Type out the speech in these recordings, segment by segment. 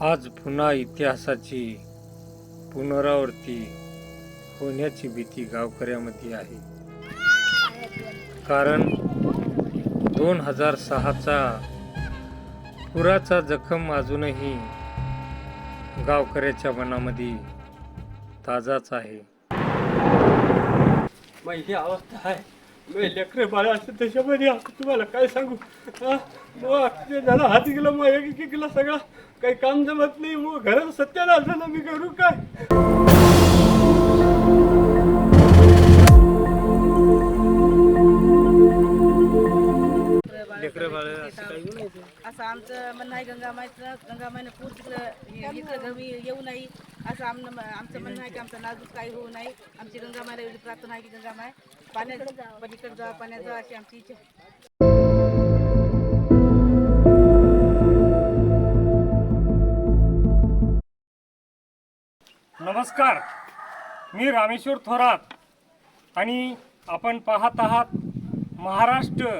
आज पुन्हा इतिहासाची पुनरावृत्ती होण्याची भीती गावकऱ्यामध्ये आहे. कारण दोन हजार सहाचा पुराचा जखम अजूनही गावकऱ्याच्या मनामध्ये ताजाच आहे. माझी अवस्था आहे. मी लेकरे बाळा असते त्याच्यामध्ये. तुम्हाला काय सांगू? हा? हो, झाला हात गेला मग एक एक गेला सगळा. काही काम जमत नाही मग घरात सत्यानाश झालं मी करू काय? लेकरं असं काही असं आमचं म्हणणं आहे गंगामाईचं गंगामाईनं पूर तिकडं इकडं घरी येऊ नाही. असं आमनं आमचं म्हणणं आहे की आमचं नाजूक काही होऊ नाही. आमची गंगामाईला एवढी प्रार्थना आहे की गंगामाय पाण्यात पलीकडे जा पाण्यात जा अशी आमची इच्छा आहे. नमस्कार. मी रामेश्वर थोरात आणि आपण पाहत आहात महाराष्ट्र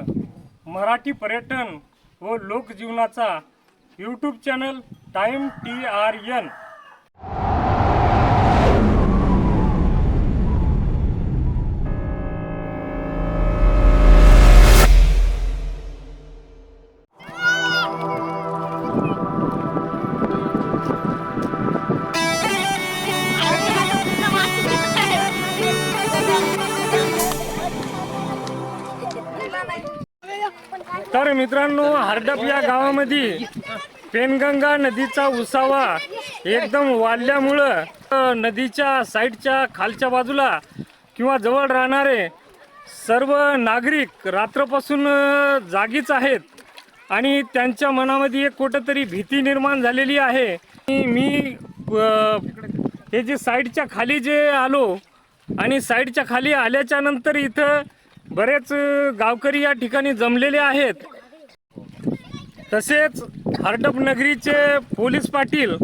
मराठी पर्यटन व लोकजीवनाचा YouTube channel time T R N मित्रांनो हरडप या गावामध्ये पेनगंगा नदीचा उसावा एकदम वाढल्यामुळं नदीच्या साईडच्या खालच्या बाजूला किंवा जवळ राहणारे सर्व नागरिक रात्रपासून जागीच आहेत आणि त्यांच्या मनामध्ये एक कुठंतरी भीती निर्माण झालेली आहे. मी हे जे साईडच्या खाली जे आलो आणि साईडच्या खाली आल्याच्यानंतर इथं बरेच गावकरी या ठिकाणी जमलेले आहेत. तसेच हरडप नगरीचे पोलीस पाटील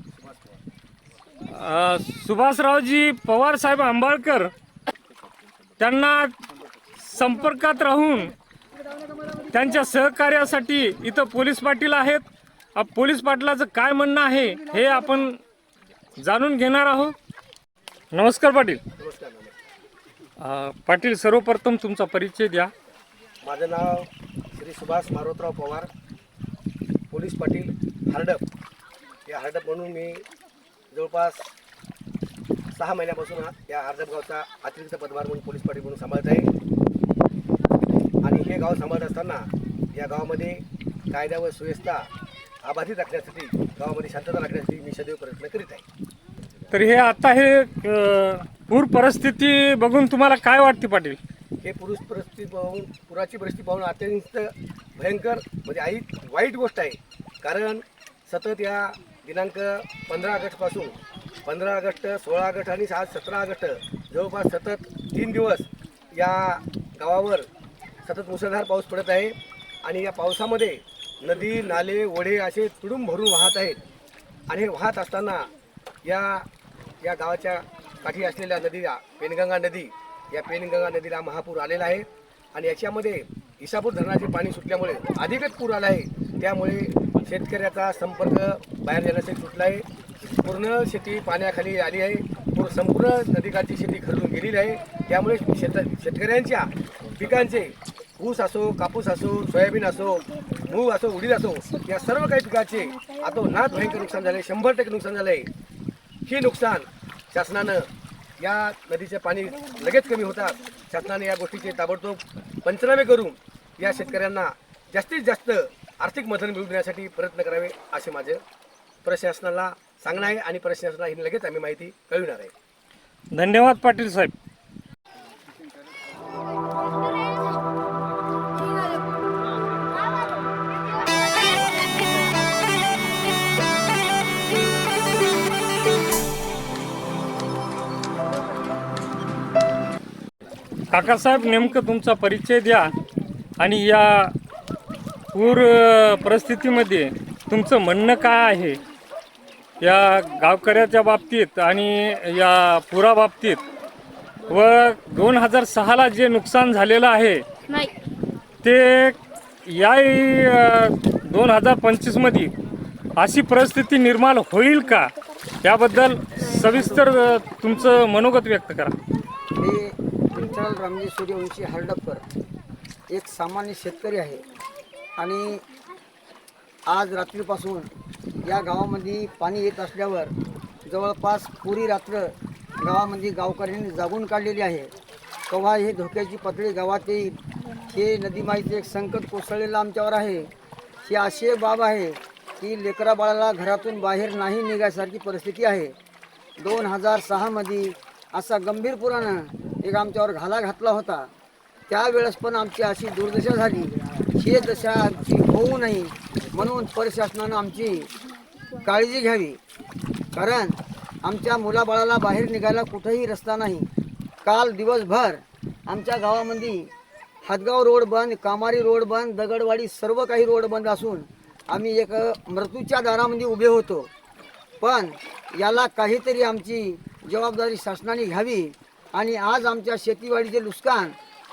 सुभाषरावजी पवार साहेब आंबाळकर त्यांना संपर्कात राहून त्यांच्या सहकार्यासाठी इथं पोलीस पाटील आहेत. पोलीस पाटलाचं काय म्हणणं आहे हे आपण जाणून घेणार आहोत. नमस्कार पाटील. पाटील सर्वप्रथम तुमचा परिचय द्या. माझं नाव श्री सुभाष मारोतराव पवार. पोलीस पाटील हरडप या हरडप म्हणून मी जवळपास सहा महिन्यापासून हा या हरडप गावचा अतिरिक्त पदभार म्हणून पोलीस पाटील म्हणून सांभाळत आहे. आणि हे गाव सांभाळत असताना या गावामध्ये कायदा व सुव्यवस्था अबाधित राखण्यासाठी गावामध्ये शांतता राखण्यासाठी मी सदैव प्रयत्न करीत आहे. तर हे आता हे पूर परिस्थिती बघून तुम्हाला काय वाटते पाटील? हे पुरुष परिस्थिती पाहून पुराची परिस्थिती पाहून अत्यंत भयंकर म्हणजे आई वाईट गोष्ट आहे. कारण सतत या दिनांक पंधरा ऑगस्टपासून पंधरा ऑगस्ट सोळा ऑगस्ट आणि आज सतरा ऑगस्ट जवळपास सतत तीन दिवस या गावावर सतत मुसळधार पाऊस पडत आहे. आणि या पावसामध्ये नदी नाले ओढे असे तुडून भरून वाहत आहेत. आणि हे वाहत असताना या या गावाच्या काठी असलेल्या नदीला पेनगंगा नदी या पेनगंगा नदीला महापूर आलेला आहे. आणि याच्यामध्ये इसापूर धरणाचे पाणी सुटल्यामुळे अधिकच पूर आला आहे. त्यामुळे शेतकऱ्याचा संपर्क बाहेर जाण्यासाठी सुटला आहे. पूर्ण शेती पाण्याखाली आली आहे. पूर्ण संपूर्ण नदीकाठची शेती खरडून गेलेली आहे. त्यामुळे शेत शेतकऱ्यांच्या पिकांचे ऊस असो कापूस असो सोयाबीन असो मूग असो उडीद असो या सर्व काही पिकाचे आता भयंकर नुकसान झाले शंभर टक्के नुकसान झाले हे नुकसान शासनानं या नदीचे पाणी लगेच कमी होतात शासनाने या गोष्टीचे ताबडतोब पंचनामे करून या शेतकऱ्यांना जास्तीत जास्त आर्थिक मदत मिळवून देण्यासाठी प्रयत्न करावे असे माझे प्रशासनाला सांगणं आहे आणि प्रशासनाला ही लगेच आम्ही माहिती कळविणार आहे. धन्यवाद पाटील साहेब. काकासाहेब नेमकं तुमचा परिचय द्या. आणि या पूर परिस्थितीमध्ये तुमचं म्हणणं काय आहे? या गावकऱ्याच्या बाबतीत आणि या पुराबाबतीत व दोन हजार सहाला जे नुकसान झालेलं आहे ते या दोन हजार पंचवीसमध्ये अशी परिस्थिती निर्माण होईल का? याबद्दल सविस्तर तुमचं मनोगत व्यक्त करा. मी विठ्ठल रामजी सूर्यवंशी हरडपकर एक सामान्य शेतकरी आहे. आणि आज रात्रीपासून या गावामध्ये पाणी येत असल्यावर जवळपास पुरी रात्र गावामध्ये गावकऱ्यांनी जागून काढलेली आहे. केव्हा हे धोक्याची पातळी गावात येईल हे नदीमाईचं एक संकट कोसळलेलं आमच्यावर आहे. ही अशी बाब आहे की लेकरा बाळाला घरातून बाहेर नाही निघायसारखी परिस्थिती आहे. दोन हजार सहामध्ये असा गंभीर पुरानं एक आमच्यावर घाला घातला होता. त्यावेळेस पण आमची अशी दुर्दशा झाली. ही दशा आमची होऊ नये म्हणून प्रशासनानं आमची काळजी घ्यावी. कारण आमच्या मुलाबाळाला बाहेर निघायला कुठेही रस्ता नाही. काल दिवसभर आमच्या गावामध्ये हदगाव रोड बंद कामारी रोड बंद दगडवाडी सर्व काही रोड बंद असून आम्ही एक मृत्यूच्या दारामध्ये उभे होतो. पण याला काहीतरी आमची जबाबदारी शासनाने घ्यावी आणि आज आमच्या शेतीवाडीचे नुकसान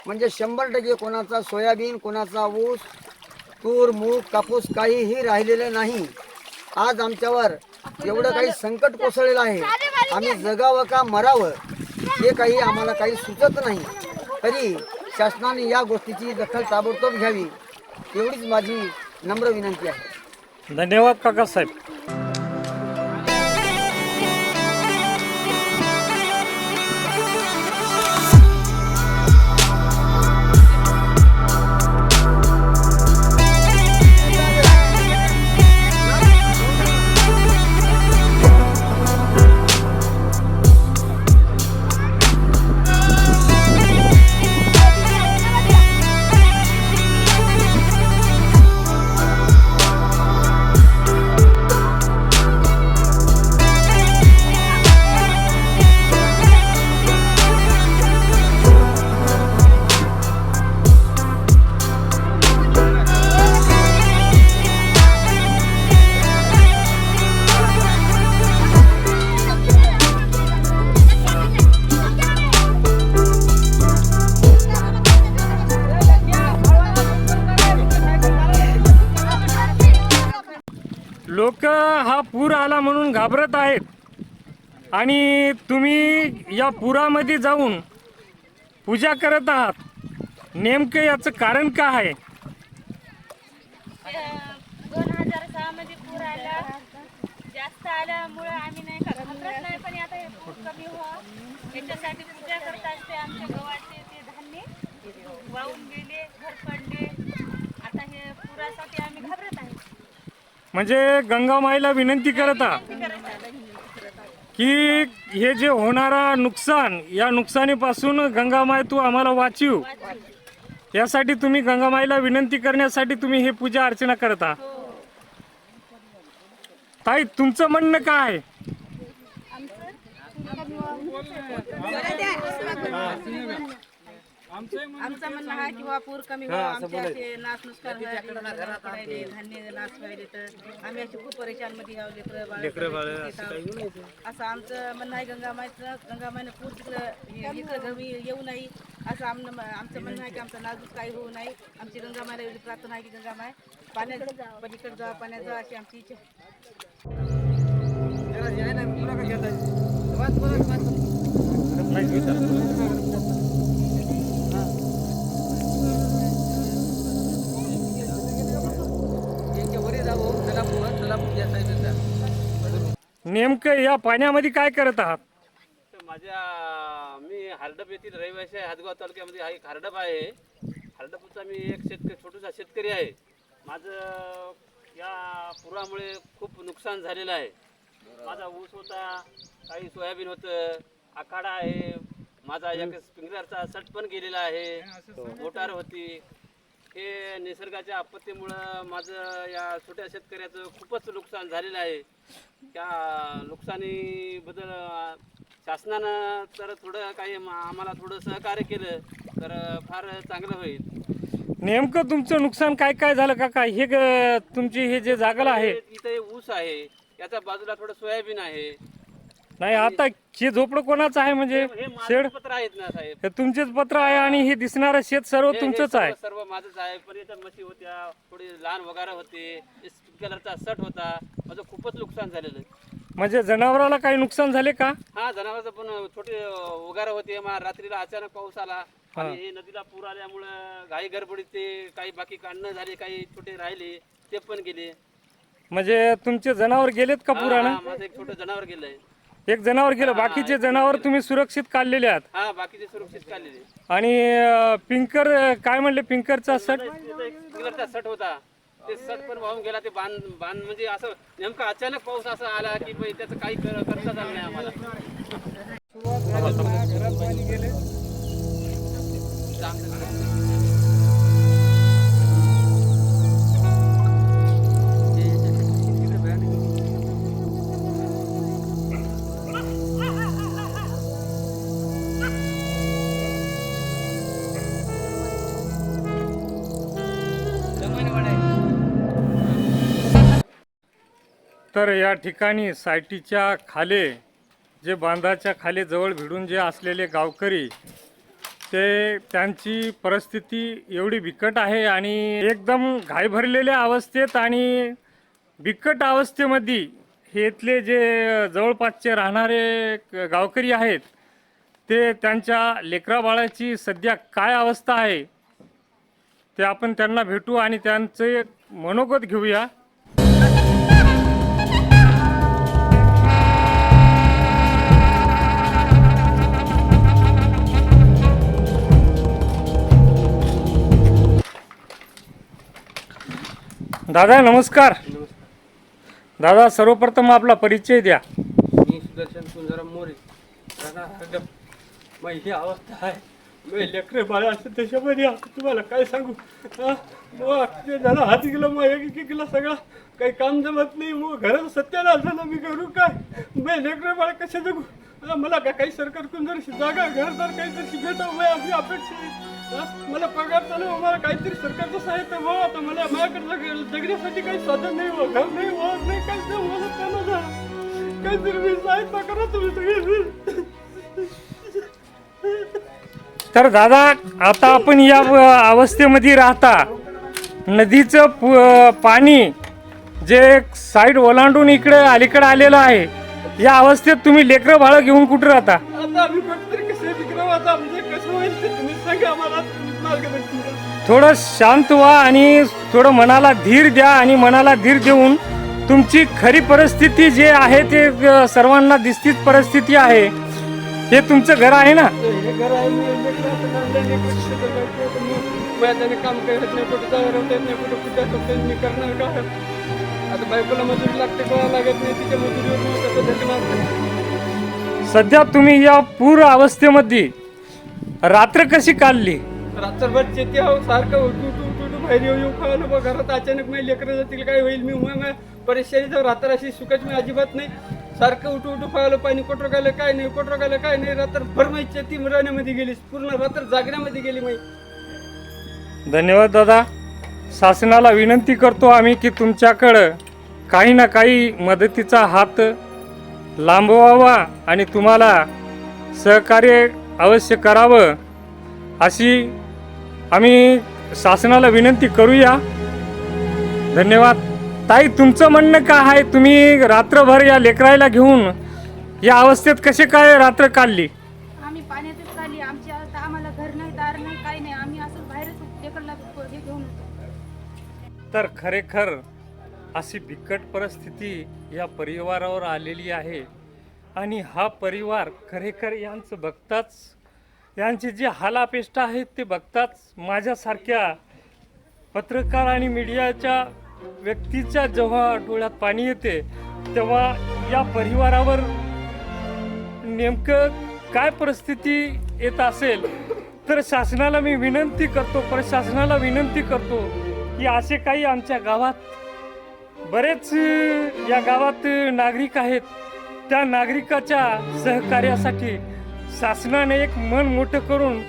म्हणजे शंभर टक्के कोणाचा सोयाबीन कोणाचा ऊस तूर मूग कापूस काहीही राहिलेलं नाही. आज आमच्यावर एवढं काही संकट कोसळलेलं आहे. आम्ही जगावं का मरावं हे काही आम्हाला काही सुचत नाही. तरी शासनाने या गोष्टीची दखल ताबडतोब घ्यावी एवढीच माझी नम्र विनंती आहे. धन्यवाद काकासाहेब. आणि तुम्ही या पुरामध्ये जाऊन पूजा करत आहात. नेमकं याचं कारण काय आहे? दोन हजार सहा मध्ये पूर आला. जास्त आल्यामुळे आम्ही नाही का घाबरत नाही पण आता हे पूर कमी व्हावं. याच्यासाठी पूजा करत असते आमच्या गव्हाचे ते धान्य. वाहून गेले घर पडले. आता हे पुरासाठी आम्ही घाबरत आहे. म्हणजे गंगामाईला विनंती करत आहात. की हे जे होणारा नुकसान या नुकसानीपासून गंगामाय तू आम्हाला वाचीव. यासाठी तुम्ही गंगामाईला विनंती करण्यासाठी तुम्ही हे पूजा अर्चना करता. ताई तुमचं म्हणणं काय? आहे आमचं म्हणणं आहे की पूर कमी व्हावा. आमचे असे नाश व्हायला पडायले धान्य नाश व्हायले तर आम्ही असे खूप परेशानमध्ये गावले असं आमचं म्हणणं आहे गंगामाईचं गंगामाईनं पूर तिकडं इकडं घरी येऊ नये असं आमनं आमचं म्हणणं आहे की आमचं नाजूक काही होऊ नये आमची गंगामाईला एवढी प्रार्थना आहे की गंगामाई पाण्यात पलीकडे जावा. पाण्यात जावा अशी आमची इच्छा नेमकं या पाण्यामध्ये काय करत आहात? तर माझ्या मी हार्डप येथील रहिवासी आहे हातगाव तालुक्यामध्ये हा एक हार्डप आहे. हार्डपचा मी एक शेतकरी छोटासा शेतकरी आहे. माझं या पुरामुळे खूप नुकसान झालेलं आहे. माझा ऊस होता काही सोयाबीन होतं आखाडा आहे. माझा एक स्प्रिंकलरचा सट पण गेलेला आहे. मोटार होती. हे निसर्गाच्या आपत्तीमुळं माझं या छोट्या शेतकऱ्याचं खूपच नुकसान झालेलं आहे. त्या नुकसानीबद्दल शासनानं तर थोडं काही आम्हाला थोडं सहकार्य केलं तर फार चांगलं होईल. नेमकं तुमचं नुकसान काय काय झालं का काय? हे ग- तुमची हे जे जागला आहे. इथे ऊस आहे याच्या बाजूला थोडं सोयाबीन आहे. नाही आता हे झोपडं कोणाचं आहे म्हणजे? हे शेड? पत्र आहेत ना साहेब. हे तुमचेच पत्र आहे आणि हे दिसणारं शेत सर्व हे- हे तुमचंच सर्व- आहे. सर्व माझंच आहे. पण याच्यात म्हशी होत्या थोडी लहान वगैरे होते कलरचा शर्ट होता. माझं खूपच नुकसान झालेलं आहे. म्हणजे जनावराला काही नुकसान झाले का? हा जनावरचं पण छोटे उगारा होते. मग रात्रीला अचानक पाऊस आला. आणि हे नदीला पूर आल्यामुळं घाई गडबडीत ते काही बाकी काढणं झाले काही छोटे राहिले ते पण गेले. म्हणजे तुमचे जनावर गेलेत का हा, हा, माझं एक छोटं जनावर गेलंय. एक जनावर गेलं. बाकीचे जनावर तुम्ही सुरक्षित काढलेले आहात. हा बाकीचे सुरक्षित काढलेले. आणि अं, पिंकर अं, काय म्हणले? पिंकरचा सट? तिथं एक कलरचा शर्ट होता. ते शर्ट पण वाहून गेला ते बांध बांध म्हणजे असं नेमकं अचानक पाऊस असा आला की बाई त्याचं काही कर- करता झालं नाही आम्हाला. तर या ठिकाणी सायटीच्या खाले जे बांधाच्या खाली जवळ भिडून जे असलेले गावकरी ते त्यांची परिस्थिती एवढी बिकट आहे आणि एकदम घायभरलेल्या अवस्थेत आणि बिकट अवस्थेमध्ये हे इथले जे जवळपासचे राहणारे गावकरी आहेत ते त्यांच्या लेकरा बाळाची सध्या काय अवस्था आहे ते आपण त्यांना भेटू आणि त्यांचे मनोगत घेऊया. दादा नमस्कार. दादा सर्वप्रथम आपला परिचय द्या. मी सुदर्शन सुंदरम मोरे. मग ही अवस्था आहे. मग लेकरे बाळ असं त्याच्यामध्ये आता तुम्हाला काय सांगू? हा? झालं हात गेलं मग एक एक गेला सगळा. काही काम जमत नाही. मग घरात सत्यानाश झालं मी करू काय? मग लेकरे बाळ कशा जगू? मला का काही सरकारकडून जर जागा घरदार काहीतरी भेटावं? मग आपली अपेक्षा? मला पगार चालू मला काहीतरी सरकारचं आता. मला माझ्याकडे जग- जगण्यासाठी काही साधन नाही हो घर नाही हो नाही मला त्यांना झालं काहीतरी मी साहित्य करा तुम्ही सगळे. तर दादा आता आपण या अवस्थेमध्ये राहता. नदीचं प- पाणी जे साईड ओलांडून इकडे अलीकडे आलेलं आहे या अवस्थेत तुम्ही लेकरं बाळं घेऊन कुठं राहता? आता आम्ही कुठतरी कसे तिकडे आता ते तुम्ही सांगा आम्हाला मार्गदर्शन करा. थोडं शांत व्हा आणि थोडं मनाला धीर द्या आणि मनाला धीर देऊन तुमची खरी परिस्थिती जे आहे ते अ, सर्वांना दिसतीच परिस्थिती आहे. हे तुमचं घर आहे ना? हे घर आहे मी लेकरं आता लहान लेकरं तिथे जगायचे आता मी मैदानी काम करत नाही कुठं जायला येत नाही कुठं कुठं होत मी करणार का? आता बायकोला मजुरी लागते कळा लागत नाही तिच्या मजुरीवर मी कसं झटणार सध्या तुम्ही या पूर अवस्थेमध्ये रात्र कशी काढली? रात्रभर चेती आहो सारखं उठू उठू उठू उठू बाहेर येऊ येऊ बघ घरात अचानक माझी लेकरं जातील काय होईल मी मग परेशानी जर रात्र अशी सुखाची मी अजिबात नाही. सारखं उठू उठू खायला पाणी कोटर गायला काय नाही कोटर गायला काय नाही रात्रभर माझी चेती राहण्यामध्ये गेली पूर्ण रात्र जागण्यामध्ये गेली माही धन्यवाद दादा. शासनाला विनंती करतो आम्ही की तुमच्याकडं काही ना काही मदतीचा हात लांबवावा आणि तुम्हाला सहकार्य अवश्य करावं. अशी आम्ही शासनाला विनंती करूया. धन्यवाद. ताई तुमचं म्हणणं काय आहे? तुम्ही रात्रभर या लेकरायला घेऊन या अवस्थेत कसे काय रात्र काढली? आम्ही पाण्यातच खाली आमची आता आम्हाला घर नाही दार नाही काही नाही. आम्ही असं बाहेरच लेकरला हे घेऊन होतो तर खरेखर अशी बिकट परिस्थिती या परिवारावर आलेली आहे. आणि हा परिवार खरेखर यांचं बघताच यांची जी हालापेष्ट आहेत ते बघताच माझ्यासारख्या पत्रकार आणि मीडियाच्या व्यक्तीच्या जेव्हा डोळ्यात पाणी येते तेव्हा या परिवारावर नेमकं काय परिस्थिती येत असेल तर शासनाला मी विनंती करतो प्रशासनाला विनंती करतो की असे काही आमच्या गावात बरेच या गावात नागरिक आहेत त्या नागरिकाच्या सहकार्यासाठी शासनाने एक मन मोठं करून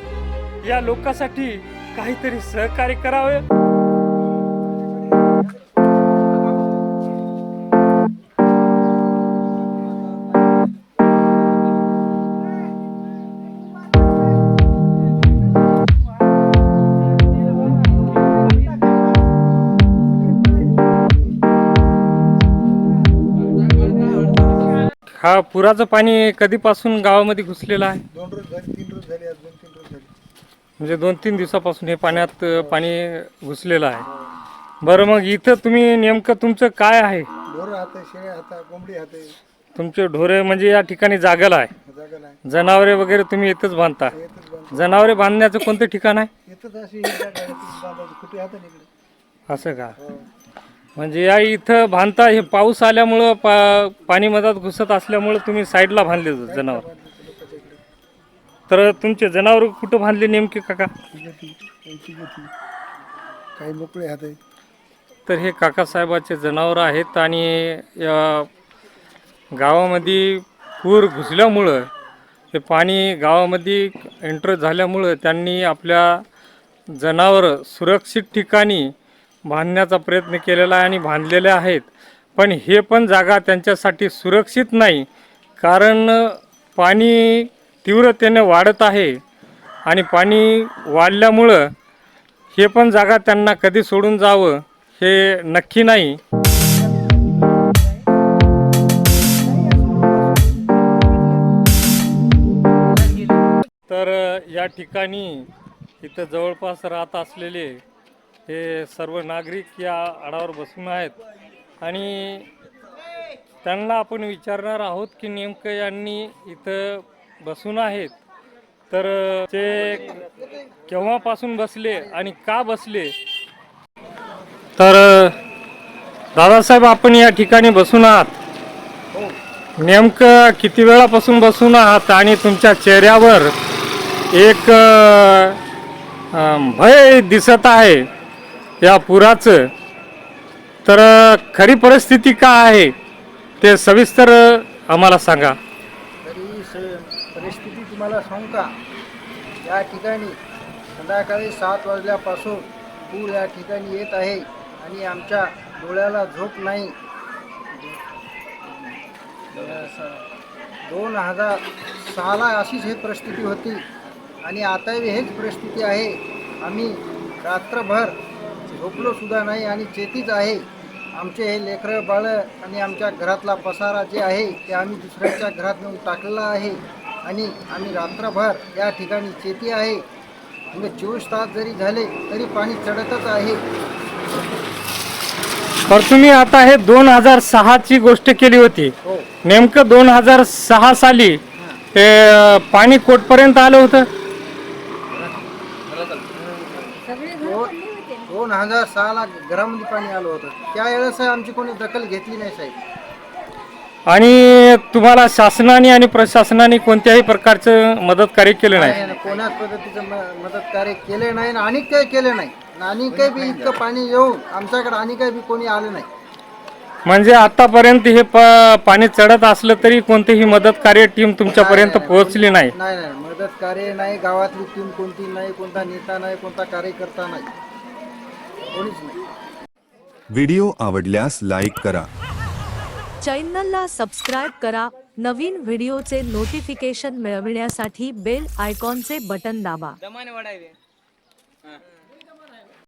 या लोकांसाठी काहीतरी सहकार्य करावे. हा पुराचं पाणी कधीपासून गावामध्ये घुसलेलं आहे? दोन रोज झाले तीन रोज झाले आज दोन तीन रोज झाले. म्हणजे दोन तीन दिवसापासून हे पाण्यात अ, पाणी घुसलेलं आहे. बरं मग इथं तुम्ही नेमकं तुमचं काय आहे? ढोरं हात आहे शेळ्या हात आहे कोंबडी हात आहे. तुमचे ढोरे म्हणजे या ठिकाणी जागल आहे. जागा नाही जनावरे वगैरे तुम्ही इथंच बांधता. येतच बांध जनावरे बांधण्याचं कोणतं ठिकाण आहे? येतच अशी ही बांधायची कुठे इकडे असं का? म्हणजे या इथं बांधता हे पाऊस आल्यामुळं पा पाणी मधात घुसत असल्यामुळं तुम्ही साईडला बांधले जनावर. तर तुमचे जनावर कुठं बांधले नेमके काका? काही मोकळे हात आहे तर हे काकासाहेबाचे जनावर आहेत आणि या गावामध्ये पूर घुसल्यामुळं हे पाणी गावामध्ये एंटर झाल्यामुळं त्यांनी आपल्या जनावर सुरक्षित ठिकाणी बांधण्याचा प्रयत्न केलेला आहे आणि बांधलेले आहेत. पण हे पण जागा त्यांच्यासाठी सुरक्षित नाही. कारण पाणी तीव्रतेने वाढत आहे आणि पाणी वाढल्यामुळं हे पण जागा त्यांना कधी सोडून जावं हे नक्की नाही. तर या ठिकाणी इथं जवळपास राहत असलेले हे सर्व नागरिक या आडावर बसून आहेत. आणि त्यांना आपण विचारणार आहोत की नेमकं यांनी इथं बसून आहेत. तर ते केव्हापासून बसले आणि का बसले? तर दादासाहेब आपण या ठिकाणी बसून आहात. नेमकं किती वेळापासून बसून आहात आणि तुमच्या चेहऱ्यावर एक भय दिसत आहे. या पुराचं. तर खरी परिस्थिती काय आहे ते सविस्तर आम्हाला सांगा. तरी स परिस्थिती तुम्हाला सांगू का? या ठिकाणी संध्याकाळी सात वाजल्यापासून पूर या ठिकाणी येत आहे आणि आमच्या डोळ्याला झोप नाही. दोन हजार सहाला अशीच हे परिस्थिती होती आणि आताही हेच परिस्थिती आहे. आम्ही रात्रभर झोपलो सुद्धा नाही आणि चेतीच आहे आमचे हे लेकरं बाळं आणि आमच्या घरातला पसारा जे आहे ते आम्ही दुसऱ्याच्या घरात नेऊन टाकलेला आहे. आणि आम्ही रात्रभर या ठिकाणी चेती आहे. म्हणजे चोवीस तास जरी झाले तरी पाणी चढतच आहे. तर तुम्ही आता हे दोन हजार सहाची गोष्ट केली होती. हो. नेमकं दोन हजार सहा साली हे. पाणी कोटपर्यंत आलं होतं दोन दोन हजार सहाला घरामध्ये पाणी आलं होतं. त्यावेळेस आमची कोणी दखल घेतली नाही साहेब. आणि तुम्हाला शासनाने आणि प्रशासनाने कोणत्याही प्रकारचं मदत कार्य केलं नाही? नाही, नाही, कोणाच पद्धतीचं म- मदत कार्य केले नाही आणि आणि काही केले नाही. आणि काही बी इतकं पाणी येऊन आमच्याकडे आणि काही बी कोणी आलं नाही. म्हणजे आतापर्यंत हे प- पाणी चढत असलं तरी कोणतीही मदत कार्य टीम तुमच्यापर्यंत पोहोचली नाही नाही नाही. मदत कार्य नाही गावातली टीम कोणती नाही कोणता नेता नाही कोणता कार्यकर्ता नाही. कोणीच नाही. व्हिडिओ आवडल्यास लाईक करा. चॅनलला सबस्क्राईब करा. नवीन व्हिडिओचे नोटिफिकेशन मिळविण्यासाठी बेल आयकॉनचे बटन दाबा. दमाने वाढायचे